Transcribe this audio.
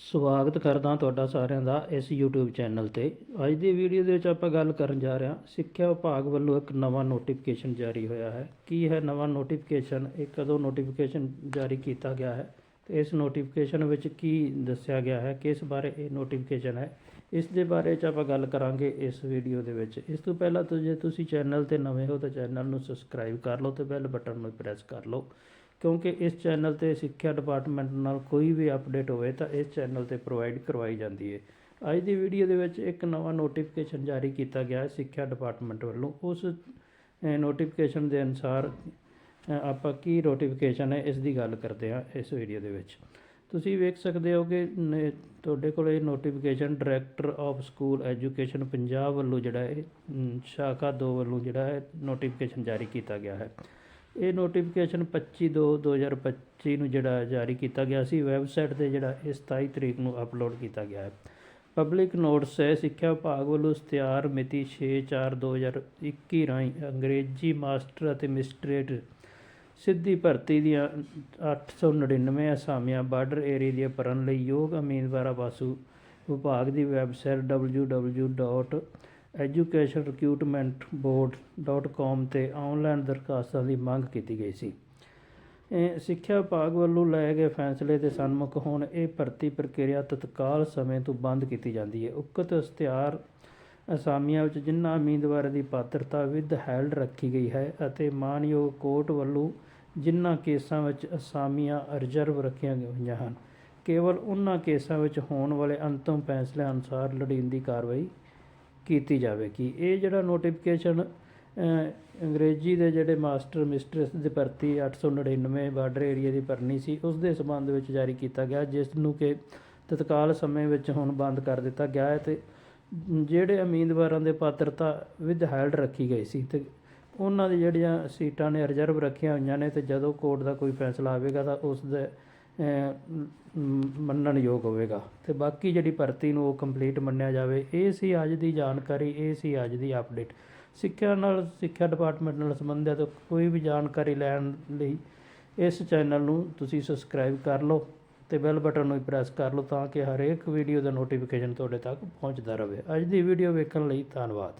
ਸਵਾਗਤ ਕਰਦਾ ਤੁਹਾਡਾ ਸਾਰਿਆਂ ਦਾ ਇਸ YouTube ਚੈਨਲ ਤੇ। ਅੱਜ ਦੀ ਵੀਡੀਓ ਦੇ ਵਿੱਚ ਆਪਾਂ ਗੱਲ ਕਰਨ ਜਾ ਰਹੇ ਹਾਂ ਸਿੱਖਿਆ ਵਿਭਾਗ ਵੱਲੋਂ ਇੱਕ ਨਵਾਂ ਨੋਟੀਫਿਕੇਸ਼ਨ ਜਾਰੀ ਹੋਇਆ ਹੈ। ਕੀ ਹੈ ਨਵਾਂ ਨੋਟੀਫਿਕੇਸ਼ਨ ਇਹ ਕਦੋਂ ਨੋਟੀਫਿਕੇਸ਼ਨ ਜਾਰੀ ਕੀਤਾ ਗਿਆ ਹੈ? ਤੇ ਇਸ ਨੋਟੀਫਿਕੇਸ਼ਨ ਵਿੱਚ ਕੀ ਦੱਸਿਆ ਗਿਆ ਹੈ? ਕਿਸ ਬਾਰੇ ਇਹ ਨੋਟੀਫਿਕੇਸ਼ਨ ਹੈ? ਇਸ ਦੇ ਬਾਰੇ ਚ ਆਪਾਂ ਗੱਲ ਕਰਾਂਗੇ ਇਸ ਵੀਡੀਓ ਦੇ ਵਿੱਚ। ਇਸ ਤੋਂ ਪਹਿਲਾਂ ਤਾਂ ਜੇ ਤੁਸੀਂ ਚੈਨਲ ਤੇ ਨਵੇਂ ਹੋ ਤਾਂ ਚੈਨਲ ਨੂੰ ਸਬਸਕ੍ਰਾਈਬ ਕਰ ਲਓ ਤੇ ਬੈਲ ਬਟਨ ਨੂੰ ਪ੍ਰੈਸ ਕਰ ਲਓ। ਕਿਉਂਕਿ ਇਸ ਚੈਨਲ ਤੇ ਸਿੱਖਿਆ ਡਿਪਾਰਟਮੈਂਟ ਨਾਲ ਕੋਈ ਵੀ ਅਪਡੇਟ ਹੋਵੇ ਤਾਂ ਇਸ ਚੈਨਲ ਤੇ ਪ੍ਰੋਵਾਈਡ ਕਰਵਾਈ ਜਾਂਦੀ ਹੈ ਅੱਜ ਦੀ ਵੀਡੀਓ ਦੇ ਵਿੱਚ ਇੱਕ ਨਵਾਂ ਨੋਟੀਫਿਕੇਸ਼ਨ ਜਾਰੀ ਕੀਤਾ ਗਿਆ ਹੈ ਸਿੱਖਿਆ ਡਿਪਾਰਟਮੈਂਟ ਵੱਲੋਂ। ਉਸ ਨੋਟੀਫਿਕੇਸ਼ਨ ਦੇ ਅਨੁਸਾਰ ਆਪਾਂ ਕੀ ਨੋਟੀਫਿਕੇਸ਼ਨ ਹੈ ਇਸ ਦੀ ਗੱਲ ਕਰਦੇ ਹਾਂ ਇਸ ਵੀਡੀਓ ਦੇ ਵਿੱਚ। ਤੁਸੀਂ ਵੇਖ ਸਕਦੇ ਹੋ ਕਿ ਨ- ਤੁਹਾਡੇ ਕੋਲ ਇਹ notification director of school education Punjab ਵੱਲੋਂ ਜਿਹੜਾ ਹੈ ਸ਼ਾਖਾ 2 ਵੱਲੋਂ ਜਿਹੜਾ ਹੈ ਨੋਟੀਫਿਕੇਸ਼ਨ ਜਾਰੀ ਕੀਤਾ ਗਿਆ ਹੈ। ਇਹ ਨੋਟੀਫਿਕੇਸ਼ਨ 25 ਦੋ 2025 ਨੂੰ ਜਿਹੜਾ ਜਾਰੀ ਕੀਤਾ ਗਿਆ ਸੀ ਵੈਬਸਾਈਟ ਤੇ ਜਿਹੜਾ ਇਹ 27 ਤਰੀਕ ਨੂੰ ਅਪਲੋਡ ਕੀਤਾ ਗਿਆ ਹੈ। ਪਬਲਿਕ ਨੋਟਿਸ ਹੈ, ਸਿੱਖਿਆ ਵਿਭਾਗ ਵੱਲੋਂ ਇਸ਼ਤਿਹਾਰ ਮਿਤੀ 6/4/2021 ਰਾਹੀਂ ਅੰਗਰੇਜ਼ੀ ਮਾਸਟਰ ਅਤੇ ਮਿਸਟਰੇਟ ਸਿੱਧੀ ਭਰਤੀ ਦੀਆਂ 899 ਅਸਾਮੀਆਂ ਬਾਰਡਰ ਏਰੀਆ ਦੀਆਂ ਭਰਨ ਲਈ ਯੋਗ ਉਮੀਦਵਾਰਾਂ ਵਾਸੂ ਵਿਭਾਗ ਦੀ ਵੈਬਸਾਈਟ www.educationrecruitmentboard.com ਤੇ ਆਨਲਾਈਨ ਦਰਖਾਸਤਾਂ ਦੀ ਮੰਗ ਕੀਤੀ ਗਈ ਸੀ। ਇਹ ਸਿੱਖਿਆ ਵਿਭਾਗ ਵੱਲੋਂ ਲਏ ਗਏ ਫੈਸਲੇ ਦੇ ਸਨਮੁਖ ਹੋਣ, ਇਹ ਭਰਤੀ ਪ੍ਰਕਿਰਿਆ ਤਤਕਾਲ ਸਮੇਂ ਤੋਂ ਬੰਦ ਕੀਤੀ ਜਾਂਦੀ ਹੈ। ਉਕਤ ਇਸ਼ਤਿਹਾਰ ਅਸਾਮੀਆਂ ਵਿੱਚ ਜਿਨ੍ਹਾਂ ਉਮੀਦਵਾਰਾਂ ਦੀ ਪਾਤਰਤਾ ਵਿਦ ਹੈਲਡ ਰੱਖੀ ਗਈ ਹੈ ਅਤੇ ਮਾਨਯੋਗ ਕੋਰਟ ਵੱਲੋਂ ਜਿਨ੍ਹਾਂ ਕੇਸਾਂ ਵਿੱਚ ਅਸਾਮੀਆਂ ਰਿਜ਼ਰਵ ਰੱਖੀਆਂ ਗਈਆਂ ਹਨ, ਕੇਵਲ ਉਹਨਾਂ ਕੇਸਾਂ ਵਿੱਚ ਹੋਣ ਵਾਲੇ ਅੰਤਮ ਫੈਸਲੇ ਅਨੁਸਾਰ ਲੋੜੀਂਦੀ ਕਾਰਵਾਈ ਕੀਤੀ ਜਾਵੇਗੀ ਇਹ ਜਿਹੜਾ ਨੋਟੀਫਿਕੇਸ਼ਨ ਅੰਗਰੇਜ਼ੀ ਦੇ ਜਿਹੜੇ ਮਾਸਟਰ ਮਿਸਟਰਸ ਦੀ ਭਰਤੀ 899 ਬਾਰਡਰ ਏਰੀਆ ਦੀ ਭਰਨੀ ਸੀ, ਉਸ ਦੇ ਸੰਬੰਧ ਵਿੱਚ ਜਾਰੀ ਕੀਤਾ ਗਿਆ, ਜਿਸ ਨੂੰ ਕਿ ਤਤਕਾਲ ਸਮੇਂ ਵਿੱਚ ਹੁਣ ਬੰਦ ਕਰ ਦਿੱਤਾ ਗਿਆ ਹੈ ਤੇ ਜਿਹੜੇ ਉਮੀਦਵਾਰਾਂ ਦੇ ਪਾਤਰਤਾ ਵਿਦ ਹੈਲਡ ਰੱਖੀ ਗਈ ਸੀ ਤੇ ਉਹਨਾਂ ਦੀ ਜਿਹੜੀਆਂ ਸੀਟਾਂ ਨੇ ਰਿਜ਼ਰਵ ਰੱਖੀਆਂ ਹੋਈਆਂ ਨੇ ਤੇ ਜਦੋਂ ਕੋਰਟ ਦਾ ਕੋਈ ਫੈਸਲਾ ਆਵੇਗਾ ਤਾਂ ਉਸ ਦੇ ਅਹ, ਮ- ਮੰਨਣਯੋਗ ਹੋਵੇਗਾ। ਤੇ ਬਾਕੀ ਜਿਹੜੀ ਭਰਤੀ ਨੂੰ ਉਹ ਕੰਪਲੀਟ ਮੰਨਿਆ ਜਾਵੇ ਇਹ ਸੀ ਅੱਜ ਦੀ ਜਾਣਕਾਰੀ ਇਹ ਸੀ ਅੱਜ ਦੀ ਅਪਡੇਟ ਸਿੱਖਿਆ ਨਾਲ ਸਿੱਖਿਆ ਡਿਪਾਰਟਮੈਂਟ ਨਾਲ ਸੰਬੰਧਿਤ ਕੋਈ ਵੀ ਜਾਣਕਾਰੀ ਲੈਣ ਲਈ ਇਸ ਚੈਨਲ ਨੂੰ ਤੁਸੀਂ ਸਬਸਕ੍ਰਾਈਬ ਕਰ ਲਓ ਤੇ ਬੈਲ ਬਟਨ ਨੂੰ ਪ੍ਰੈਸ ਕਰ ਲਓ ਤਾਂ ਕਿ ਹਰੇਕ ਵੀਡੀਓ ਦਾ ਨੋਟੀਫਿਕੇਸ਼ਨ ਤੁਹਾਡੇ ਤੱਕ ਪਹੁੰਚਦਾ ਰਹੇ। ਅੱਜ ਦੀ ਵੀਡੀਓ ਵੇਖਣ ਲਈ ਧੰਨਵਾਦ।